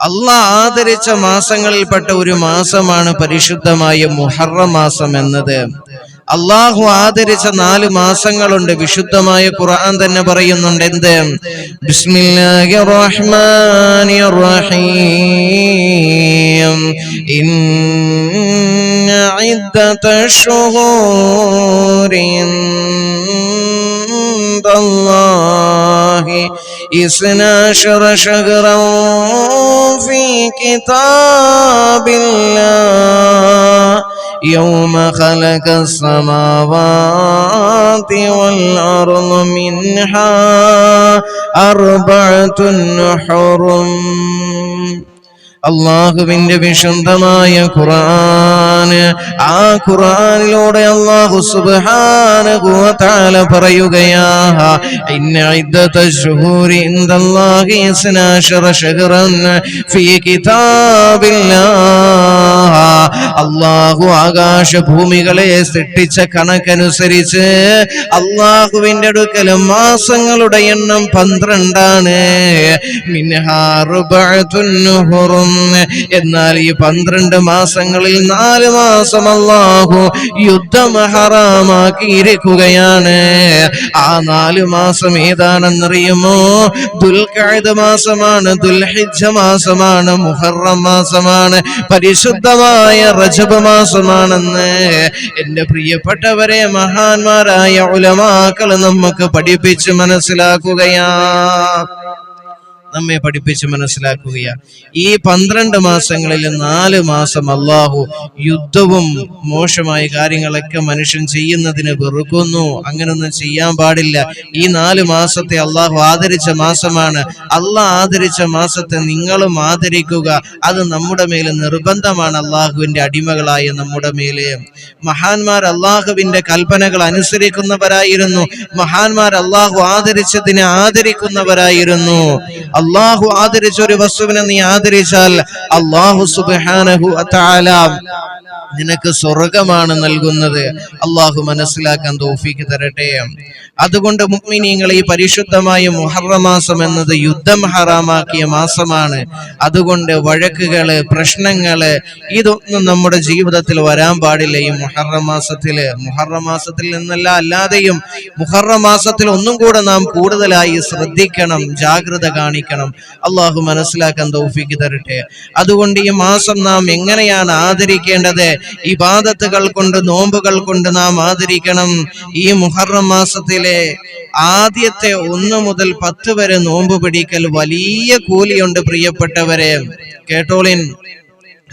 അള്ളാഹ് ആദരിച്ച മാസങ്ങളിൽപ്പെട്ട ഒരു മാസമാണ് പരിശുദ്ധമായ മുഹറ മാസം എന്നത്. അള്ളാഹു ആദരിച്ച നാല് മാസങ്ങളുണ്ട് വിശുദ്ധമായ ഖുർആൻ തന്നെ പറയുന്നുണ്ട് എന്ത് ബിസ്മില്ലാഹിർ റഹ്മാനിർ റഹീം ഇന്ന ഇദ്ദതശ് ശുഹൂരി عند الله إثنا عشر شهرا في كتاب الله يوم خلق السماوات والأرض منها أربعة حرم അള്ളാഹുവിന്റെ വിശുദ്ധമായ ഖുറാന് ആ ഖുറാനിലൂടെ അള്ളാഹു കിതാബില്ലാഹ്. അള്ളാഹു ആകാശ ഭൂമികളെ സൃഷ്ടിച്ച കണക്കനുസരിച്ച് അള്ളാഹുവിന്റെ അടുക്കൽ മാസങ്ങളുടെ എണ്ണം പന്ത്രണ്ടാണ്. മിൻഹാ അർബഅത്തുൻ ഹുറും എന്നാൽ ഈ പന്ത്രണ്ട് മാസങ്ങളിൽ നാല് മാസം അള്ളാഹു യുദ്ധം ഹറാമാക്കിയിരിക്കുകയാണ്. ആ നാല് മാസം ഏതാണെന്നറിയുമോ? ദുൽഖഅദ് മാസമാണ് ദുൽഹിജ മാസമാണ് മുഹറം മാസമാണ് പരിശുദ്ധമായ റജബ് മാസമാണെന്ന്. എന്റെ പ്രിയപ്പെട്ടവരെ മഹാന്മാരായ ഉലമാക്കൾ നമുക്ക് പഠിപ്പിച്ച് മനസ്സിലാക്കുകയാ. നമ്മെ പഠിപ്പിച്ച് മനസ്സിലാക്കുകയാണ് ഈ പന്ത്രണ്ട് മാസങ്ങളിൽ നാല് മാസം അള്ളാഹു യുദ്ധവും മോശമായ കാര്യങ്ങളൊക്കെ മനുഷ്യൻ ചെയ്യുന്നതിന് വെറുക്കുന്നു. അങ്ങനൊന്നും ചെയ്യാൻ പാടില്ല. ഈ നാല് മാസത്തെ അള്ളാഹു ആദരിച്ച മാസമാണ്. അള്ളാഹ് ആദരിച്ച മാസത്തെ നിങ്ങളും ആദരിക്കുക. അത് നമ്മുടെ മേലെ നിർബന്ധമാണ് അള്ളാഹുവിന്റെ അടിമകളായ നമ്മുടെ മേലെ. മഹാന്മാർ അള്ളാഹുവിന്റെ കൽപ്പനകൾ അനുസരിക്കുന്നവരായിരുന്നു. മഹാന്മാർ അള്ളാഹു ആദരിച്ചതിനെ ആദരിക്കുന്നവരായിരുന്നു. അള്ളാഹു ആദരിച്ച ഒരു വസ്തുവിനെ നീ ആദരിച്ചാൽ അള്ളാഹു സുബ്ഹാനഹു തആല നിനക്ക് സ്വർഗമാണ് നൽകുന്നത്. അള്ളാഹു മനസ്സിലാക്കാൻ തോഫിക്ക് തരട്ടെ. അതുകൊണ്ട് മുഅ്മിനീങ്ങൾ ഈ പരിശുദ്ധമായ മുഹറമാസം എന്നത് യുദ്ധം ഹറാമാക്കിയ മാസമാണ്. അതുകൊണ്ട് വഴക്കുകൾ പ്രശ്നങ്ങൾ ഇതൊന്നും നമ്മുടെ ജീവിതത്തിൽ വരാൻ പാടില്ല ഈ മുഹറമാസത്തിൽ മുഹറമാസത്തിൽ മുഹറം മാസത്തിൽ നിന്നല്ല അല്ലാതെയും മുഹറമാസത്തിൽ ഒന്നും കൂടെ നാം കൂടുതലായി ശ്രദ്ധിക്കണം ജാഗ്രത കാണിക്കണം. അള്ളാഹു മനസ്സിലാക്കാൻ തോഫിക്ക് തരട്ടെ. അതുകൊണ്ട് ഈ മാസം നാം എങ്ങനെയാണ് ആദരിക്കേണ്ടത്? ഇബാദത്തുകൾ കൊണ്ട് നോമ്പുകൾ കൊണ്ട് നാം ആദരിക്കണം. ഈ മുഹറം മാസത്തിലെ ആദ്യത്തെ ഒന്ന് മുതൽ പത്ത് വരെ നോമ്പ് പിടിക്കൽ വലിയ കൂലിയുണ്ട് പ്രിയപ്പെട്ടവരെ. കേട്ടോളിൻ?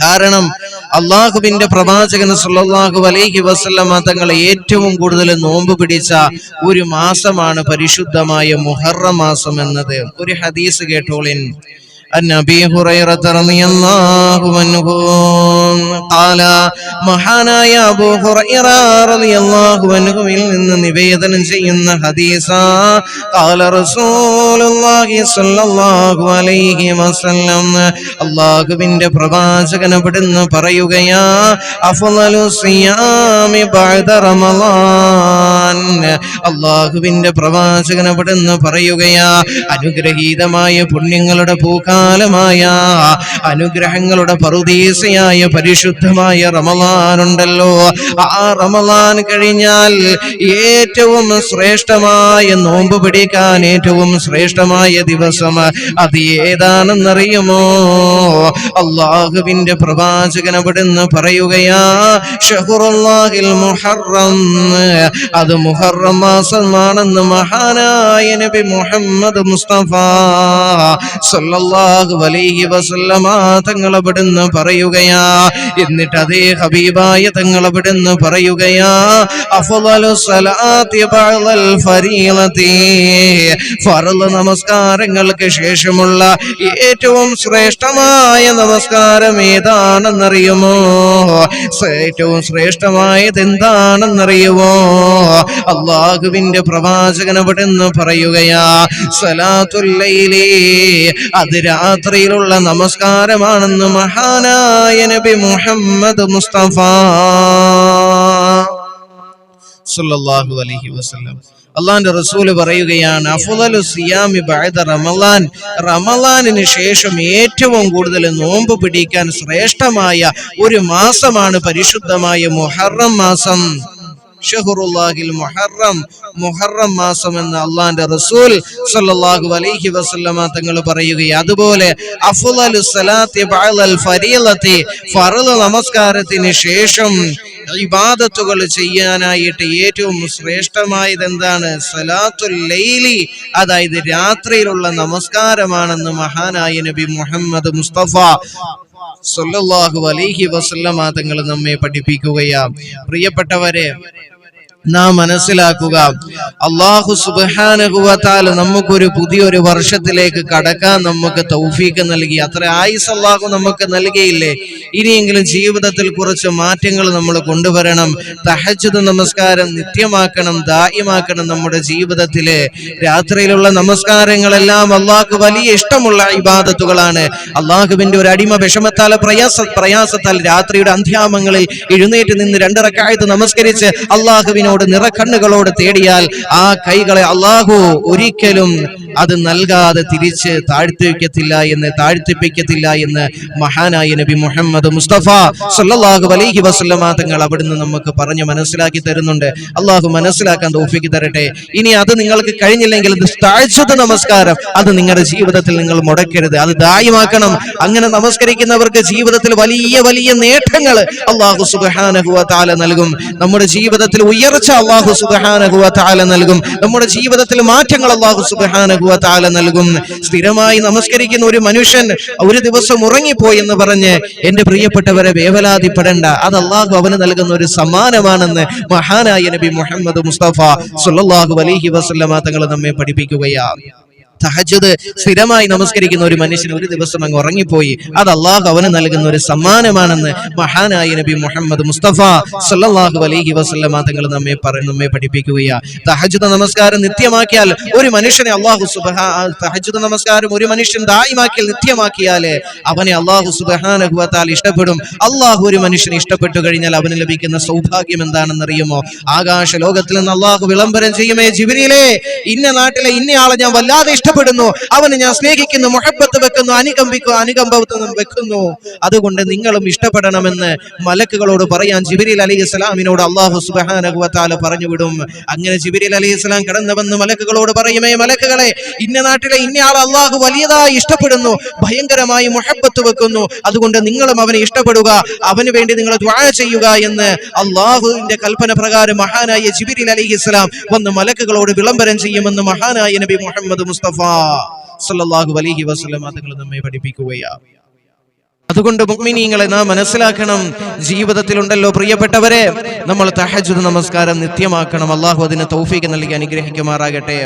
കാരണം അള്ളാഹുബിന്റെ പ്രവാചകൻ സല്ലല്ലാഹു അലൈഹി വസല്ലമ തങ്ങൾ ഏറ്റവും കൂടുതൽ നോമ്പ് പിടിച്ച ഒരു മാസമാണ് പരിശുദ്ധമായ മുഹറം മാസം എന്നത്. ഒരു ഹദീസ് കേട്ടോളിൻ? عن ابي هريره رضي الله عنه قال മഹാനായ അബൂ ഹുറൈറ റളിയല്ലാഹു അൻഹുവിൽ നിന്ന് നിവേദനം ചെയ്യുന്ന ഹദീസ قال رسول الله صلى الله عليه وسلم അല്ലാഹുവിന്റെ പ്രവാചകൻ അവിടുന്ന് പറയുകയാ അഫ്ളലു സിയാമി ബഅദ റമളാൻ അല്ലാഹുവിന്റെ പ്രവാചകൻ അവിടുന്ന് പറയുകയാ അനുഗ്രഹീതമായ പുണ്യങ്ങളുടെ പൂക്കാലമായ അനുഗ്രഹങ്ങളുടെ പറുദീസയായ പരിശുദ്ധമായ റമലാൻ ഉണ്ടല്ലോ ആ റമലാൻ കഴിഞ്ഞാൽ ഏറ്റവും ശ്രേഷ്ഠമായ നോമ്പ് പിടിക്കാൻ ഏറ്റവും ശ്രേഷ്ഠമായ ദിവസം അത് ഏതാണെന്നറിയുമോ? അള്ളാഹുവിന്റെ പ്രവാചകൻ അവിടുന്ന് പറയുകയാ ഷഹുറുല്ലാഹിൽ മുഹറം. അത് മുഹറം മഹാനായ നബി മുഹമ്മദ് മുസ്തഫ സല്ലല്ലാഹു അലൈഹി വസല്ലമ തങ്ങൾ അവിടുന്ന് പറയുകയാ എന്നിട്ട് അതേ ഹബീബായ തങ്ങൾ അവിടുന്ന് പറയുകയാ അഫ്ളലു സലാത്തി ബഅദൽ ഫർൾ നമസ്കാരങ്ങൾക്ക് ശേഷമുള്ള ഏറ്റവും ശ്രേഷ്ഠമായ നമസ്കാരം ഏതാണെന്നറിയുമോ ഏറ്റവും ശ്രേഷ്ഠമായത് എന്താണെന്നറിയുമോ? അള്ളാഹുവിന്റെ പ്രവാചകൻ അവിടുന്ന് പറയുകയാ സലാത്തുല്ലയിലേ അത് രാത്രിയിലുള്ള നമസ്കാരമാണെന്ന് മഹാനായ നബി മുഹമ്മദ് മുസ്തഫ. സല്ലല്ലാഹു അലൈഹി വസല്ലം. അള്ളാന്റെ റസൂൽ പറയുകയാണ് അഫ്ളലു സിയാമി ബഅദ റമളാൻ റമളാനിന് ശേഷം ഏറ്റവും കൂടുതൽ നോമ്പ് പിടിക്കാൻ ശ്രേഷ്ഠമായ ഒരു മാസമാണ് പരിശുദ്ധമായ മുഹറം മാസം. ഷഹറുല്ലാഹിൽ മുഹറം മുഹറം മാസം എന്ന് അള്ളാന്റെ റസൂൽ സല്ലല്ലാഹു അലൈഹി വസല്ലമ തങ്ങൾ പറയുകയും അതുപോലെ അഫ്ളലു സലാത്തി ബഅലൽ ഫരീലത്തി ഫർൾ നമസ്കാരത്തിന് ശേഷം ഇബാദത്തുകൾ ചെയ്യാനായിട്ട് ഏറ്റവും ശ്രേഷ്ഠമായത് എന്താണ് സലാത്തുൽ ലൈലി അതായത് രാത്രിയിലുള്ള നമസ്കാരമാണെന്ന് മഹാനായ നബി മുഹമ്മദ് മുസ്തഫ സല്ലല്ലാഹു അലൈഹി വസല്ലമ തങ്ങൾ നമ്മെ പഠിപ്പിക്കുകയാണ്. പ്രിയപ്പെട്ടവരെ നാം മനസ്സിലാക്കുക. അള്ളാഹു സുബാനുഭവത്താൽ നമുക്കൊരു പുതിയൊരു വർഷത്തിലേക്ക് കടക്കാൻ നമുക്ക് തൗഫീക്ക് നൽകി. അത്ര ആയുസ് അള്ളാഹു നമുക്ക് നൽകിയില്ലേ? ഇനിയെങ്കിലും ജീവിതത്തിൽ കുറച്ച് മാറ്റങ്ങൾ നമ്മൾ കൊണ്ടുവരണം. തഹജുദ് നമസ്കാരം നിത്യമാക്കണം ദായമാക്കണം നമ്മുടെ ജീവിതത്തിൽ. രാത്രിയിലുള്ള നമസ്കാരങ്ങളെല്ലാം അള്ളാഹ്ക്ക് വലിയ ഇഷ്ടമുള്ള ഇബാദത്തുകളാണ്. അള്ളാഹുവിന്റെ ഒരു അടിമ വിഷമത്താൽ പ്രയാസ പ്രയാസത്താൽ രാത്രിയുടെ അന്ത്യാമങ്ങളിൽ എഴുന്നേറ്റ് നിന്ന് രണ്ടിറക്കായത്ത് നമസ്കരിച്ച് അള്ളാഹുവിനോട് നിറക്കണ്ണുകളോട് തേടിയാൽ ആ കൈകളെ അള്ളാഹു ഒരിക്കലും അത് നൽകാതെ തിരിച്ച് താഴ്ത്തിവെക്കത്തില്ല എന്ന് താഴ്ത്തിപ്പിക്കത്തില്ല എന്ന് മഹാനായ നബി മുഹമ്മദ് മുസ്തഫ സല്ലാഹു അലൈഹി വസല്ലമ തങ്ങൾ അവിടുന്ന് നമുക്ക് പറഞ്ഞു മനസ്സിലാക്കി തരുന്നുണ്ട്. അള്ളാഹു മനസ്സിലാക്കാൻ തോഫിക്ക് തരട്ടെ. ഇനി അത് നിങ്ങൾക്ക് കഴിഞ്ഞില്ലെങ്കിൽ താഴ്ചത നമസ്കാരം. അത് നിങ്ങളുടെ ജീവിതത്തിൽ നിങ്ങൾ മുടക്കരുത്. അത് ദായമാക്കണം. അങ്ങനെ നമസ്കരിക്കുന്നവർക്ക് ജീവിതത്തിൽ വലിയ വലിയ നേട്ടങ്ങൾ അള്ളാഹു സുബാനഹുവ താല നൽകും. നമ്മുടെ ജീവിതത്തിൽ ഉയർച്ച അള്ളാഹു സുബാനഹുവ താല നൽകും. നമ്മുടെ ജീവിതത്തിൽ മാറ്റങ്ങൾ അള്ളാഹു സുബാനഹുവ താല നൽകും. സ്ഥിരമായി നമസ്കരിക്കുന്ന ഒരു മനുഷ്യൻ ഒരു ദിവസം ഉറങ്ങിപ്പോയി എന്ന് പറഞ്ഞ് എന്റെ പ്രിയപ്പെട്ടവരെ വേവലാതിപ്പെടേണ്ട. അത് അള്ളാഹു അവന് നൽകുന്ന ഒരു സമ്മാനമാണെന്ന് മഹാനായ നബി മുഹമ്മദ് മുസ്തഫ സുല്ലാഹു അലൈഹി വസല്ലമ തങ്ങൾ നമ്മെ പഠിപ്പിക്കുകയാണ്. തഹജുദ് സ്ഥിരമായി നമസ്കരിക്കുന്ന ഒരു മനുഷ്യൻ ഒരു ദിവസം അങ്ങ് ഉറങ്ങിപ്പോയി. അത് അള്ളാഹു അവന് നൽകുന്ന ഒരു സമ്മാനമാണെന്ന് മഹാനായ നബി മുഹമ്മദ് മുസ്തഫ സല്ലല്ലാഹു അലൈഹി വസല്ലമ തങ്ങൾ നമ്മെ പറഞ്ഞു നമ്മെ പഠിപ്പിക്കുകയാണ് തഹജത് നമസ്കാരം നിത്യമാക്കിയാൽ ഒരു മനുഷ്യനെ അള്ളാഹു സുബഹ തഹജുദ് നമസ്കാരം ഒരു മനുഷ്യൻ ദായിമാക്കിയാൽ നിത്യമാക്കിയാൽ അവനെ അള്ളാഹു സുബഹാനുഭവത്താൽ ഇഷ്ടപ്പെടും. അള്ളാഹു ഒരു മനുഷ്യനെ ഇഷ്ടപ്പെട്ടു കഴിഞ്ഞാൽ അവന് ലഭിക്കുന്ന സൗഭാഗ്യം എന്താണെന്നറിയുമോ? ആകാശ ലോകത്തിൽ നിന്ന് അള്ളാഹു വിളംബരം ചെയ്യുമേ ജീവനിലെ ഇന്ന നാട്ടിലെ ഇന്നയാളെ ഞാൻ വല്ലാതെ ഇഷ്ടപ്പെടുന്നു. അവന് ഞാൻ സ്നേഹിക്കുന്നു മുഹബത്ത് വെക്കുന്നു അനുകമ്പിക്കുന്നു അനുകമ്പത്തും വെക്കുന്നു. അതുകൊണ്ട് നിങ്ങളും ഇഷ്ടപ്പെടണമെന്ന് മലക്കുകളോട് പറയാൻ ജിബിരിൽ അലി ഇസ്ലാമിനോട് അള്ളാഹു സുബാനകുവത്താല പറഞ്ഞു വിടും. അങ്ങനെ ജിബിരിൽ അലി ഇസ്ലാം കടന്നു വന്ന് മലക്കുകളോട് പറയുമേ മലക്കുകളെ ഇന്ന നാട്ടിലെ ഇന്നയാൾ അള്ളാഹു വലിയതായി ഇഷ്ടപ്പെടുന്നു ഭയങ്കരമായി മുഹബത്ത് വെക്കുന്നു. അതുകൊണ്ട് നിങ്ങളും അവനെ ഇഷ്ടപ്പെടുക അവന് വേണ്ടി നിങ്ങൾ ദ്വാഴ ചെയ്യുക എന്ന് അള്ളാഹുവിന്റെ കൽപ്പന പ്രകാരം മഹാനായ ജിബിരിൽ അലി ഇസ്ലാം വന്ന് മലക്കുകളോട് വിളംബരം ചെയ്യുമെന്ന് മഹാനായ നബി മുഹമ്മദ് മുസ്തഫ സല്ലല്ലാഹു അലൈഹി വസല്ലം അതുകൊണ്ട് മുഗ്മിനീങ്ങളെ നാം മനസ്സിലാക്കണം. ജീവിതത്തിലുണ്ടല്ലോ പ്രിയപ്പെട്ടവരെ നമ്മൾ തഹജുദ് നമസ്കാരം നിത്യമാക്കണം. അള്ളാഹു അതിന് തൗഫീക്ക് നൽകി അനുഗ്രഹിക്കുമാറാകട്ടെ.